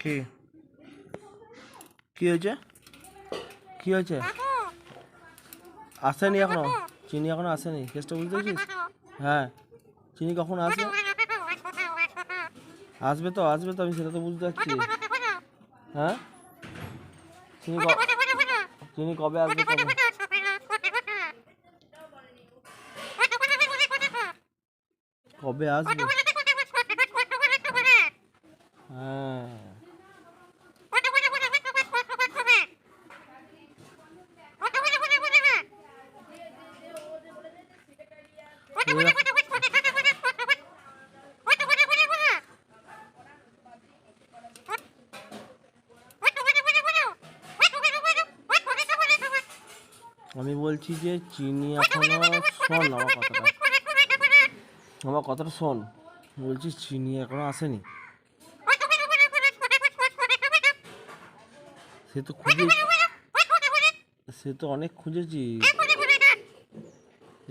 কি? কি হয়েছে? কি হয়েছে? আসেনি এখনও? চিনি এখনও আসেনি। কেসটা বুঝতে পেরেছিস হ্যাঁ। চিনি কখন আসবে? আসবে তো আসবে তো, আমি সেটা তো বুঝতে পারছি। হ্যাঁ? চিনি চিনি কবে আসবে কবে আসবে? হ্যাঁ। আমি বলছি যে চিনি এখনও শোন আমার কথাটা আমার কথাটা শোন। বলছি, চিনি এখনও আসেনি। সে তো খুঁজে সে তো অনেক খুঁজেছি।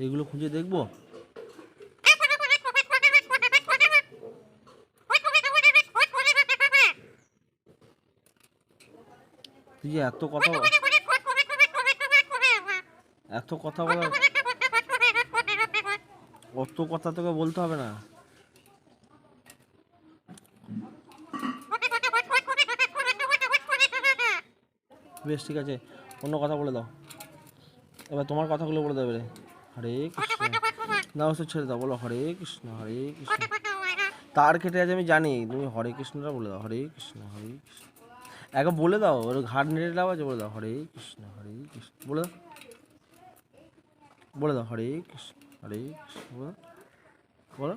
এগুলো খুঁজে দেখব? তুই এত কথা এত কথা বলা অত কথা তোকে বলতে হবে না। বেশ, ঠিক আছে। অন্য কথা বলে দাও। এবার তোমার কথাগুলো বলে দেবে রে। হরে কৃষ্ণ। না ছেড়ে দাও। বলো, হরে কৃষ্ণ হরে কৃষ্ণ। তার কেটে আছে আমি জানি। তুমি হরে কৃষ্ণটা বলে দাও। হরে কৃষ্ণ হরে কৃষ্ণ। একবার বলে দাও। ওর ঘাট নেড়ে আওয়াজে বলে দাও। হরে কৃষ্ণ হরে কৃষ্ণ। বলে দাও। বলে দাও। হরে কৃষ্ণ। কৃষ্ণ বলো।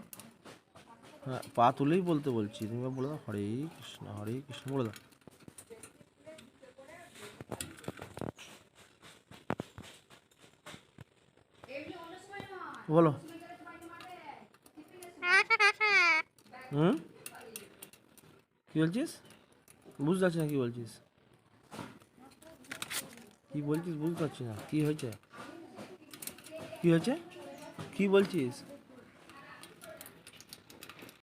হ্যাঁ পা তুলেই বলতে বলছি। তুমি বলে দাও, হরে কৃষ্ণ হরে কৃষ্ণ, বলে দাও। বলো। হুম? কি বলছিস? বুঝতে পারছি না কি বলছিস। কি বলছিস বুঝতে পারছি না। কি হয়েছে? কি হয়েছে? কি বলছিস